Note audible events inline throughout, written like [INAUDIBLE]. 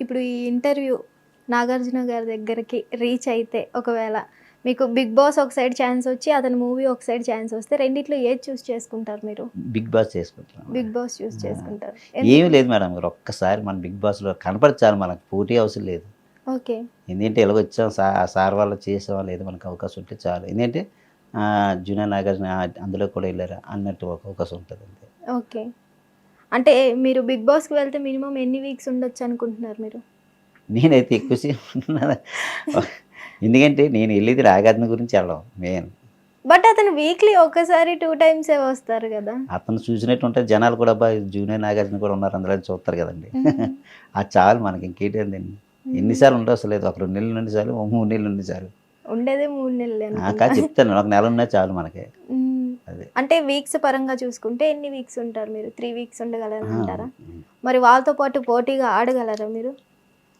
ఇప్పుడు ఈ ఇంటర్వ్యూ నాగార్జున గారి దగ్గరికి రీచ్ అయితే ఒకవేళ మీకు బిగ్ బాస్ ఒక సైడ్ ఛాన్స్ వచ్చి అతని మూవీ ఒక సైడ్ ఛాన్స్ వస్తే రెండిట్లో ఏది చూస్ చేసుకుంటారు మీరు? బిగ్ బాస్ చేసుకుంటున్నాం బిగ్ బాస్ చూస్ చేసుకుంటారు. ఏమీ లేదు మేడం గారు ఒక్కసారి మన బిగ్ బాస్లో కనపడచాలి మనకు పోటీ అవసరం లేదు. ఓకే. ఎందుకంటే ఇలా వచ్చాం సార్ వాళ్ళు చేసాం లేదు మనకు అవకాశం ఉంటే చాలు. ఎందుకంటే జూనియర్ నాగార్జున అందులో కూడా వెళ్ళారు అన్నట్టు ఒక అవకాశం ఉంటుంది ఓకే. అంటే మీరు బిగ్ బాస్కి వెళ్తే మినిమం ఎన్ని వీక్స్ ఉండొచ్చు అనుకుంటున్నారు మీరు? నేనైతే ఎక్కువసేపు ఎందుకంటే నేను వెళ్ళేది నాగార్జున గురించి వెళ్ళాం మెయిన్. బట్ అతను వీక్లీ ఒకసారి టూ టైమ్స్ ఏ వస్తారు కదా. అతను చూసినట్టు ఉంటే జనాలు కూడా అబ్బా జూనియర్ నాగార్జున కూడా ఉన్నారు అందులో చూస్తారు కదండి. ఆ చాలు మనకి ఇంకేంటండి ఎన్నిసార్లు ఉంటే అసలు లేదు. ఒక రెండు నెలలు నుండి చాలు మూడు నెలలు నుండి చాలు. ఉండేదే మూడు నెలలు చెప్తాను. ఒక నెల ఉన్నా చాలు మనకి. అంటే వీక్స్ పరంగా చూసుకుంటే ఎన్ని వీక్స్ ఉంటారు మీరు? త్రీ వీక్స్ ఉండగలరు ఆ, అంటారా మరి వాళ్ళతో పాటు పోటీగా ఆడగలరా మీరు?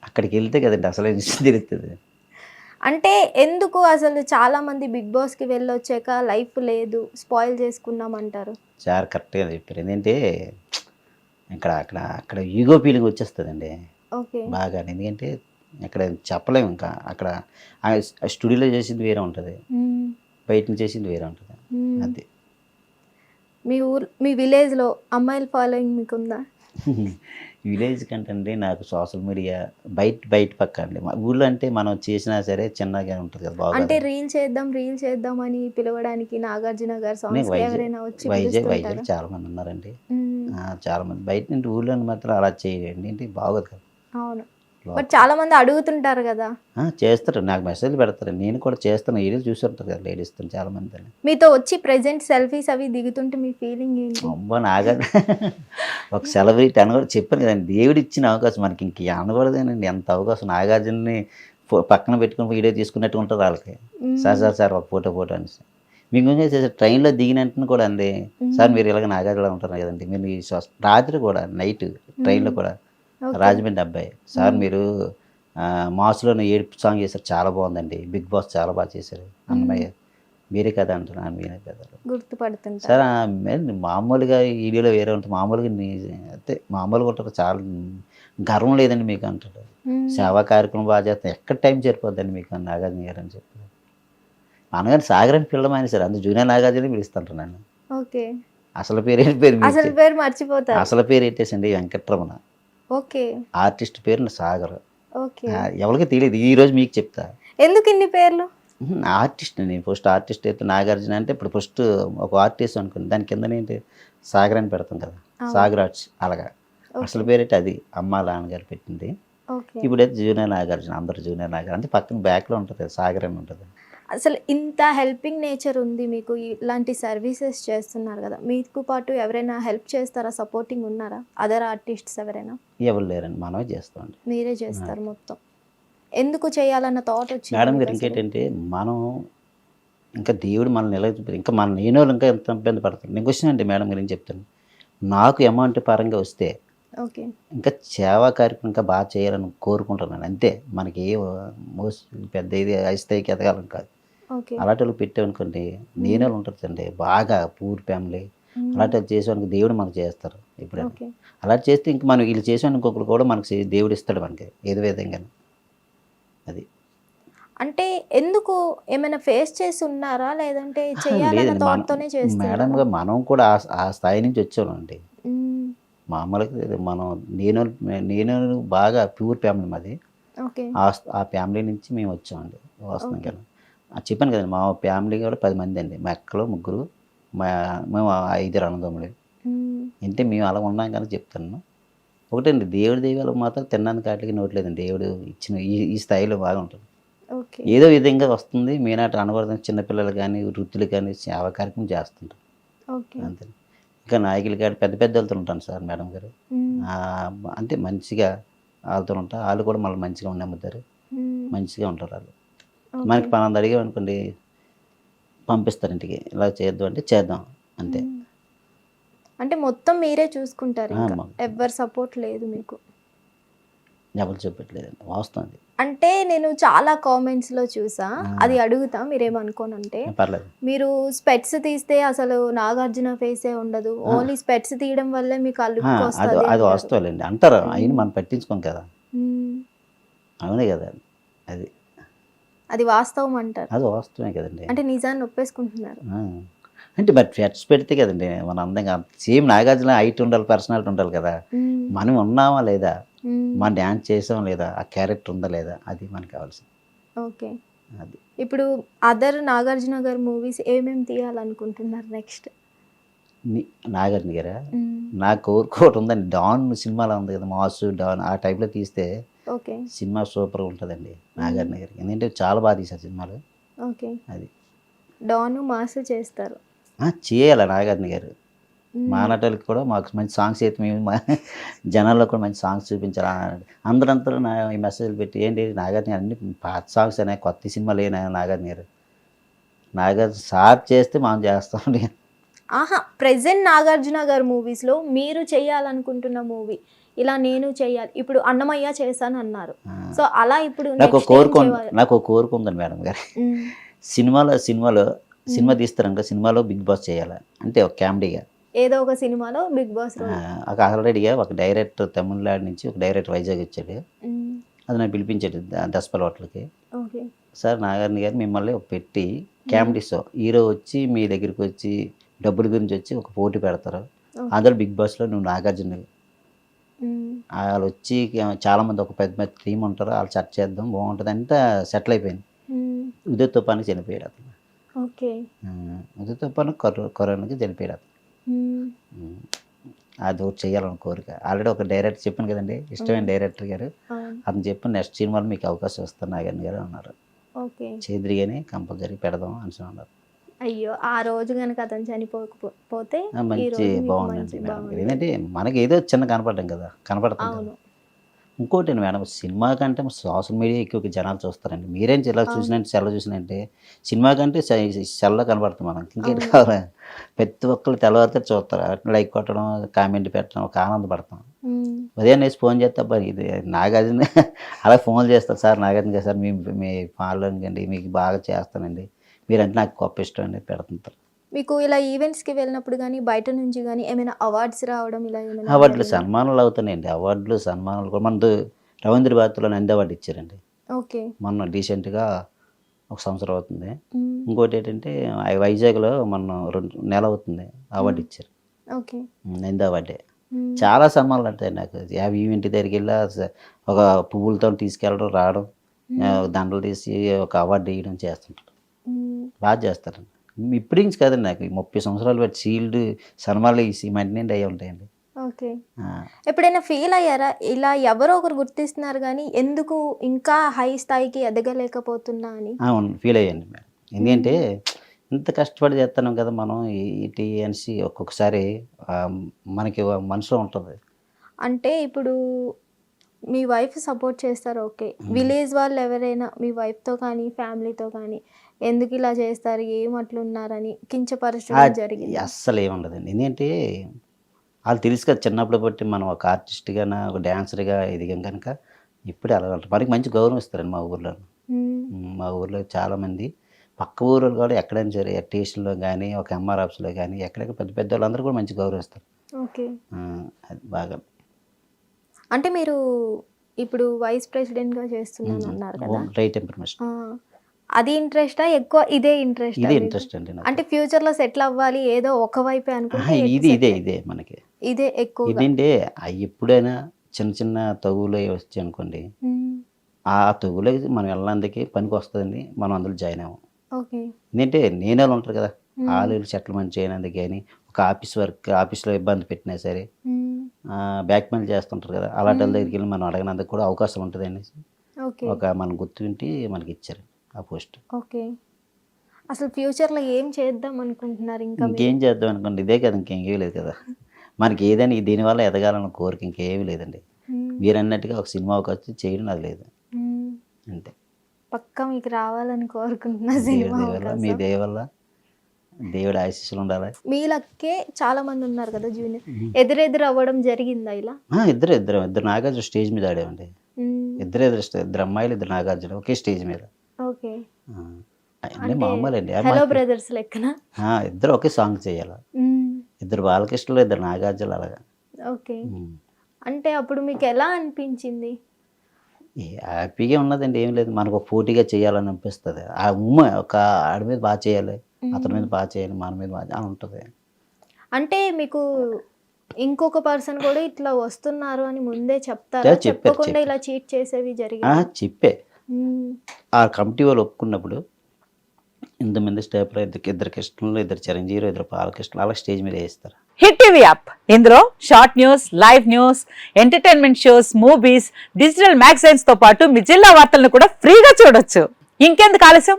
అక్కడికి వెళ్తే కదండి అసలు [LAUGHS] తెలుస్తుంది అంటే ఎందుకు అసలు చాలా మంది బిగ్ బాస్కి వెళ్ళొచ్చాక లైఫ్ లేదు స్పాయిల్ చేసుకున్నాం అంటారు చాలా కరెక్ట్గా చెప్పారు. ఏంటంటే ఇక్కడ అక్కడ అక్కడ ఈగో ఫీలింగ్ వచ్చేస్తుందండి. ఓకే. బాగా ఎందుకంటే అక్కడ చెప్పలేము ఇంకా. అక్కడ స్టూడియోలో చేసింది వేరే ఉంటుంది. బయట చేసింది వేరే ఉంటుంది. అది. మీ ఊర్ మీ విలేజ్లో అమ్మాయిల ఫాలోయింగ్ మీకుందా? [LAUGHS] విలేజ్ కంటే అండి నాకు సోషల్ మీడియా బయట బయట పక్క అండి. మా ఊళ్ళో అంటే మనం చేసినా సరే చిన్నగా ఉంటుంది కదా అంటే బాగా రీల్ చేద్దాం రీల్ చేద్దాం అని పిలవడానికి నాగార్జున గారు సాంగ్స్ ఎవరైనా వచ్చి వైజాగ్? వైజాగ్ చాలా మంది ఉన్నారండి. చాలా మంది. బయట నుండి ఊళ్ళో మాత్రం అలా చేయండి ఏంటి బాగోదు కదా. అవును. బట్ చాలా మంది అడుగుతుంటారు కదా. చేస్తారు. నాకు మెసేజ్ పెడతారు. నేను కూడా చేస్తాను. వీడియోలు చూస్తుంటారు కదా లేడీస్ చాలా మంది మీతో వచ్చి ప్రెజెంట్ సెల్ఫీస్ అవి దిగుతుంటే మీ ఫీలింగ్ ఏంటి? అబ్బా నాగా. ఒక సెలబ్రిటీ అని కూడా చెప్పాను కదండి. దేవుడు ఇచ్చిన అవకాశం మనకి ఇంక అనకూడదేనండి. ఎంత అవకాశం. నాగార్జునని పక్కన పెట్టుకుని వీడియో తీసుకున్నట్టు ఉంటుంది వాళ్ళకి. సార్ సార్ సార్ ఒక ఫోటో ఫోటో అని మీకు ఏం చేసేసి ట్రైన్లో దిగినట్టు కూడా అండి. సార్ మీరు ఇలాగ నాగార్జున ఉంటారు కదండి. మీరు ఈ రాత్రి కూడా నైట్ ట్రైన్లో కూడా. రాజమండ్రి అబ్బాయి. సార్ మీరు ఆ, మాస్లో ఏడుపు సాంగ్ చేశారు. చాలా బాగుందండి. బిగ్ బాస్ చాలా బాగా చేశారు. అన్నమయ్య మీరే కదా అంటున్నాను మీరే కదా. గుర్తుపడుతుంటారు సార్ మామూలుగా వీడియోలో వేరే ఉంటుంది. మామూలుగా అయితే మామూలుగా ఉంటారు చాలా గర్వం లేదండి మీకు అంటారు. సేవా కార్యక్రమం బాగా చేస్తాం. ఎక్కడ టైం సరిపోద్దండి మీకు నాగార్జున గారు అని చెప్పి. అనగానే సాగర్ అని పిల్లమని సార్. అందులో జూనియర్ నాగార్జున పిలుస్తుంటారు నన్ను. ఓకే. అసలు పేరు ఏంటి పేరు అసలు. పేరు మర్చిపోతారు అసలు పేరు ఏంటేసండి వెంకట్రమణ. ఓకే. ఆర్టిస్ట్ పేరు సాగర్. ఓకే. ఎవరికి తెలియదు. ఈ రోజు మీకు చెప్తా. ఎందుకు ఇన్ని పేర్లు? ఆర్టిస్ట్ నేను ఫస్ట్ ఆర్టిస్ట్ అయితే నాగార్జున అంటే ఇప్పుడు ఫస్ట్ ఒక ఆర్టిస్ట్ అనుకోండి. దాని కింద ఏంటి? సాగర్ అని పెడతాం కదా. సాగర్ ఆర్ట్స్ అలాగా. అసలు పేరేంటి అది అమ్మ నాన్నగారు పెట్టింది. ఇప్పుడైతే జూనియర్ నాగార్జున అందరు జూనియర్ నాగార్జున. అంటే పక్కన బ్యాక్లో ఉంటుంది సాగర్ అని ఉంటుంది. అసలు ఇంత హెల్పింగ్ నేచర్ ఉంది మీకు? ఇలాంటి సర్వీసెస్ చేస్తున్నారు కదా. మీకు పాటు ఎవరైనా హెల్ప్ చేస్తారా? సపోర్టింగ్ ఉన్నారా? అదర్ ఆర్టిస్ట్స్ ఎవరైనా? ఎవరు లేరండి. మనమే చేస్తామండి మీరే చేస్తారు మొత్తం. ఎందుకు చేయాలన్న థాట్ వచ్చింది మేడం గారు? ఇంకేంటంటే మనం ఇంకా దేవుడు మనల్ని ఎలా ఇంకా మన నేను ఇంకా ఎంత ఇబ్బంది పడతాను నేను క్వశ్చన్ అండి మేడం గారు ఏం చెప్తాను? నాకు అమౌంట్ పరంగా వస్తే ఓకే. ఇంకా సేవా కార్యక్రమం ఇంకా బాగా చేయాలని కోరుకుంటున్నాను. అంతే. మనకి ఏ మోస్ట్ పెద్ద ఇది హై స్థాయికి ఎదగాలని కాదు. అలాంటి వాళ్ళు పెట్టామనుకోండి నేను వాళ్ళు ఉంటుందండి బాగా పూర్ ఫ్యామిలీ. అలాంటి వాళ్ళు చేసేవానికి దేవుడు మనకు చేస్తారు ఓకే. అలా చేస్తే ఇంక మనం వీళ్ళు చేసేవానికి ఇంకొకరు కూడా మనకి దేవుడు ఇస్తాడు మనకి ఏదో విధంగా అది. అంటే ఎందుకు ఏమైనా ఫేస్ చేసి ఉన్నారా? లేదంటే థాట్ మనం కూడా ఆ- స్థాయి నుంచి వచ్చామండి మ్మ్. మామూలుగా మనం నేను నేను బాగా ప్యూర్ ఫ్యామిలీ మాది. ఆ ఫ్యామిలీ నుంచి మేము వచ్చామండి వస్తున్నాం కదా చెప్పాను కదండి మా ఫ్యామిలీ కూడా పది మంది అండి. మా అక్కలు ముగ్గురు మా మేము ఐదుగురు అన్నదమ్ములు. మ్మ్. అంటే మేము అలా ఉన్నాం కానీ చెప్తాను. ఒకటండి దేవుడి దైవాలు మాత్రం తినడానికి వాటికి నోట్లేదండి దేవుడు ఇచ్చిన ఈ ఈ స్థాయిలో బాగా ఉంటుంది. ఏదో విధంగా వస్తుంది మీనాటి అనకూడదు చిన్నపిల్లలు కానీ వృత్తులు కానీ సేవా కార్యక్రమం చేస్తుంటారు. అంతే ఇంకా నాయకులు కానీ పెద్ద పెద్ద వాళ్ళతో ఉంటాను సార్ మేడం గారు. అంటే మంచిగా వాళ్ళతో ఉంటా. వాళ్ళు కూడా మళ్ళీ మంచిగా నమ్ముతారు మ్మ్. మంచిగా ఉంటారు వాళ్ళు. మనకి పలానా అడిగాం అనుకోండి పంపిస్తారు ఇంటికి. ఇలా చేద్దాం అంటే చేద్దాం అంతే. అంటే మొత్తం మీరే చూసుకుంటారు ఎవ్వరు సపోర్ట్ లేదు మీకు? ఎవరు చెప్పట్లేదండి వాస్తవం అంటే నేను చాలా కామెంట్స్లో చూసా. అది అడుగుతా మీరేమనుకోనంటే మీరు స్పెట్స్ తీస్తే అసలు నాగార్జున ఫేసే ఉండదు. ఓన్లీ స్పెట్స్ తీయడం వల్లే మీకు వస్తుంది. అది వాస్తవాలండి. అంటారు అయిన మనం పట్టించుకోం కదా. అవునే కదా అది. అది వాస్తవం అంటారు. అది వాస్తవమే కదండి. అంటే నిజాన్ని ఒప్పేసుకుంటున్నారు. అంటే మరి ఫెట్స్ పెడితే కదండి మన అందంగా సేమ్ నాగార్జున హైట్ ఉండాలి పర్సనాలిటీ ఉండాలి కదా. మనం ఉన్నామా లేదా. మనం డ్యాన్స్ చేసాం లేదా? ఆ క్యారెక్టర్ ఉందా లేదా? అది మనకు కావాల్సింది. ఓకే. అది. ఇప్పుడు అదర్ నాగార్జున గారి మూవీస్ ఏమేమి తీయాలనుకుంటున్నారు నెక్స్ట్? నాగార్జున గారా? నాకు కోరుకోవటం ఉందండి. డాన్ సినిమాలో ఉంది కదా మాసు డాన్ ఆ టైప్లో తీస్తే ఓకే. సినిమా సూపర్ ఉంటుందండి నాగార్జున గారికి. ఎందుకంటే చాలా బాగా తీశారు సినిమాలు. ఓకే. అది. డాను మాస్ చేస్తారు. ఆ, చేయాలి నాగార్జున గారు. మా నటులకి కూడా మాకు మంచి సాంగ్స్ అయితే మేము జనాల్లో కూడా మంచి సాంగ్స్ చూపించాలి అందరంతా నా ఈ మెసేజ్లు పెట్టి ఏంటి నాగార్జున గారు అన్ని పాత సాంగ్స్ అయినా కొత్త సినిమాలు అయినా నాగార్జున గారు. నాగార్జున సార్ చేస్తే మనం చేస్తామండి ఆహా ప్రెసెంట్ నాగార్జున గారి మూవీస్లో మీరు చేయాలనుకుంటున్న మూవీ ఇలా నేను చేయాలి ఇప్పుడు అన్నమయ్య చేశాను అన్నారు. సో అలా ఇప్పుడు నాకు కోరిక? నాకు కోరిక ఉందండి మేడం గారు. సినిమాలో సినిమాలో సినిమా తీస్తారంక సినిమాలో బిగ్ బాస్ చేయాలి? అంటే ఒక కామెడీగా. ఏదో ఒక సినిమాలో బిగ్ బాస్ ఒక ఆల్రెడీగా ఒక డైరెక్టర్ తమిళనాడు నుంచి ఒక డైరెక్టర్ వైజాగ్ వచ్చాడు. అది నాకు పిలిపించాడు దసపల హోటల్కి. ఓకే. సార్ నాగార్జున గారు మిమ్మల్ని ఒక పెట్టి కామెడీ షో హీరో వచ్చి మీ దగ్గరికి వచ్చి డబ్బుల గురించి వచ్చి ఒక పోటీ పెడతారు. అందులో బిగ్ బాస్లో నువ్వు నాగార్జున వాళ్ళు వచ్చి చాలామంది ఒక పెద్ద పెద్ద టీం ఉంటారు వాళ్ళు సెట్ చేద్దాం బాగుంటుంది అంటే సెటిల్ అయిపోయింది. ఉదయ్ తుఫానికి చనిపోయాడు అతను. ఓకే. ఉదయ్ తుఫాను కరో కరోనాకి చనిపోయాడు అతను. అది ఒకటి చేయాలని కోరిక. ఆల్రెడీ ఒక డైరెక్టర్ చెప్పాను కదండి ఇష్టమైన డైరెక్టర్ గారు. అతను చెప్పి నెక్స్ట్ సినిమాలో మీకు అవకాశం వస్తాను నాగన్ గారు అన్నారు. ఓకే. చేద్రిగానే కంపల్సరీ పెడదాం అని అన్నారు. అయ్యో ఆ రోజు కనుక అతను చనిపోకపోతే మంచి బాగుందండి మేడం. ఏంటంటే మనకి ఏదో చిన్న కనపడడం కదా కనపడుతుంది. ఇంకోటి మేడం సినిమా కంటే సోషల్ మీడియా ఎక్కువ జనాలు చూస్తారండి. మీరేం ఇలా చూసినంటే సెల్ల చూసినంటే సినిమా కంటే సెల్ల కనపడుతుంది మనం. ఇంకేం అవును. కావాలి? ప్రతి ఒక్కరు తెల్లవారితే చూస్తారు. లైక్ కొట్టడం కామెంట్ పెట్టడం ఒక ఆనందపడతాం. ఉదయం వేసి ఫోన్ చేస్తే అబ్బా ఇది నాగార్జున అలా ఫోన్ చేస్తారు. సార్ నాగార్జున గారు సార్ మీ మీ ఫాలోయింగ్ అండి మీకు బాగా చేస్తానండి. మీరంటే నాకు గొప్ప ఇష్టం అండి పెడుతుంటారు మీకు ఇలా ఈవెంట్స్కి వెళ్ళినప్పుడు కానీ బయట నుంచి కానీ ఏమైనా అవార్డ్స్ రావడం ఇలా ఏమైనా అవార్డులు? సన్మానాలు అవుతున్నాయండి. అవార్డులు సన్మానాలు కూడా మనకు రవీంద్ర భారతిలో నంది అవార్డు ఇచ్చారండి. ఓకే. మొన్న డీసెంట్గా ఒక సంవత్సరం అవుతుంది. ఇంకోటి ఏంటంటే వైజాగ్లో మొన్న రెండు నెల అవుతుంది అవార్డు ఇచ్చారు. ఓకే. నంది అవార్డే. చాలా సన్మానాలు ఉంటాయి నాకు. యాభై ఇంటి దగ్గరికి వెళ్ళి ఒక పువ్వులతో తీసుకెళ్ళడం రావడం దండలు తీసి ఒక అవార్డు ఇవ్వడం చేస్తుంటారు. బాగా చేస్తారండి ఇప్పుడు నుంచి కదండి నాకు ముప్పై సంవత్సరాలు బట్టి సీల్డ్ సన్మానాలు ఈ నిండి అవి ఉంటాయండి. ఓకే. ఎప్పుడైనా ఫీల్ అయ్యారా? ఇలా ఎవరో ఒకరు గుర్తిస్తున్నారు కానీ ఎందుకు ఇంకా హై స్థాయికి ఎదగలేకపోతున్నా అని? అవును. ఫీల్ అయ్యాను మేడం ఎందుకంటే ఇంత కష్టపడి చేస్తున్నాం కదా మనం ఇటీ అనేసి ఒక్కొక్కసారి మనకి మనసులో ఉంటుంది. అంటే ఇప్పుడు మీ వైఫ్ సపోర్ట్ చేస్తారు ఓకే విలేజ్ వాళ్ళు ఎవరైనా మీ వైఫ్తో కానీ ఫ్యామిలీతో కానీ ఎందుకు ఇలా చేస్తారు ఏం అట్లున్నారని కించపరచడం జరిగింది? అస్సలు ఏముండదండి ఎందుకంటే వాళ్ళు తెలుసు కదా చిన్నప్పుడు బట్టి మనం ఒక ఆర్టిస్ట్గా ఒక డాన్సర్గా ఎదిగాం కనుక ఇప్పుడే అలా. మనకి మంచి గౌరవం ఇస్తారండి మా ఊర్లో. మా ఊర్లో చాలామంది పక్క ఊర్లో కూడా ఎక్కడైనా సరే స్టేషన్లో కానీ ఒక ఎంఆర్ ఆఫీస్లో కానీ ఎక్కడెక్కడ పెద్ద పెద్ద వాళ్ళందరూ కూడా మంచి గౌరవం ఇస్తారు. ఓకే అది బాగా అంటే మీరు ఇప్పుడు వైస్ ప్రెసిడెంట్గా చేస్తున్నాను అన్నారు కదా. రైట్ ఇన్ఫర్మేషన్ అది ఇంట్రెస్టా ఎక్కువ ఇదే ఇంట్రెస్ట్ ఇదే ఇంట్రెస్ట్ అండి. అంటే ఫ్యూచర్లో సెటిల్ అవ్వాలి ఏదో ఒక వైపే అనుకుంటే ఇది ఇదే ఇదే మనకి. ఇదే ఎక్కువ ఇదేంటే ఎప్పుడైనా చిన్న చిన్న తగులు అవి వచ్చాయి అనుకోండి ఆ తగులకి మనం వెళ్ళడానికి పనికి వస్తుందండి మనం అందులో జాయిన్ అవ్వం. ఓకే. ఎందుకంటే నేనే ఉంటారు కదా వాళ్ళు సెటిల్మెంట్ చేయనందుకు కానీ ఒక ఆఫీస్ వర్క్ ఆఫీస్లో ఇబ్బంది పెట్టినా సరే బ్యాక్ మెయిల్ చేస్తుంటారు కదా అలాంటి వాళ్ళ దగ్గరికి వెళ్ళి మనం అడగనందుకు కూడా అవకాశం ఉంటుంది అనేసి ఓకే. ఒక మనం గుర్తుంటి మనకి ఇచ్చారు ఆ పోస్ట్. ఓకే. అసలు ఫ్యూచర్లో ఏం చేద్దాం అనుకుంటున్నారు ఇంకా? ఇంకేం చేద్దాం అనుకోండి ఇదే కదా ఇంకేం లేదు కదా. మనకి ఏదైనా దీనివల్ల ఎదగాలన్న కోరిక ఇంకేమీ లేదండి. మీరు అన్నట్టుగా ఒక సినిమా అవకాశం చేయడం అది లేదు. అంతే. పక్కా మీకు రావాలని కోరుకుంటున్నా మీ అవకాశం. దేవుడి ఆశీస్సులు ఉండాలి. మీ లక్కే చాలా మంది ఉన్నారు కదా జూనియర్. ఎదురెదురు అవ్వడం జరిగిందా ఇలా? ఇద్దరు ఇద్దరు ఇద్దరు నాగార్జున స్టేజ్ మీద ఆడామండి. మ్మ్. ఇద్దరు ఇద్దరు స్టే- ఇద్దరు అమ్మాయిలు ఇద్దరు నాగార్జున ఒకే స్టేజ్ మీద. ఓకే. అన్నీ మామూలండి. హలో బ్రదర్స్ లెక్కన? ఇద్దరు ఒకే సాంగ్ చేయాలి. ఇద్దరు బాలకృష్ణలో ఇద్దరు నాగార్జున అలాగా. ఓకే. అంటే అప్పుడు మీకు ఎలా అనిపించింది? హ్యాపీగా ఉన్నదండి ఏం లేదు. మనకు పోటీగా చేయాలని అనిపిస్తుంది. ఆ ఉమ్మ ఒక ఆడి మీద బాగా చేయాలి. అతని మీద బాగా చేయాలి మన మీద బాగా అని ఉంటుంది. అంటే మీకు ఇంకొక పర్సన్ కూడా ఇట్లా వస్తున్నారు అని ముందే చెప్తారా? చెప్పకుండా. ఇలా చీట్ చేసేవి ఆ, జరిగాయి చెప్పే ఆ కమిటీ వాళ్ళు ఒప్పుకున్నప్పుడు ఇంతమంది స్టేప్లో ఇద్దరు ఇద్దరు కృష్ణులు ఇద్దరు చిరంజీవి ఇద్దరు బాలకృష్ణులు అలా స్టేజ్ మీద వేస్తారు హిట్ టీవీ యాప్. ఇందులో short news live news entertainment shows movies digital మ్యాగజైన్స్తో పాటు మీ జిల్లా వార్తలను కూడా ఫ్రీగా చూడొచ్చు. ఇంకెందుకు ఆలస్యం?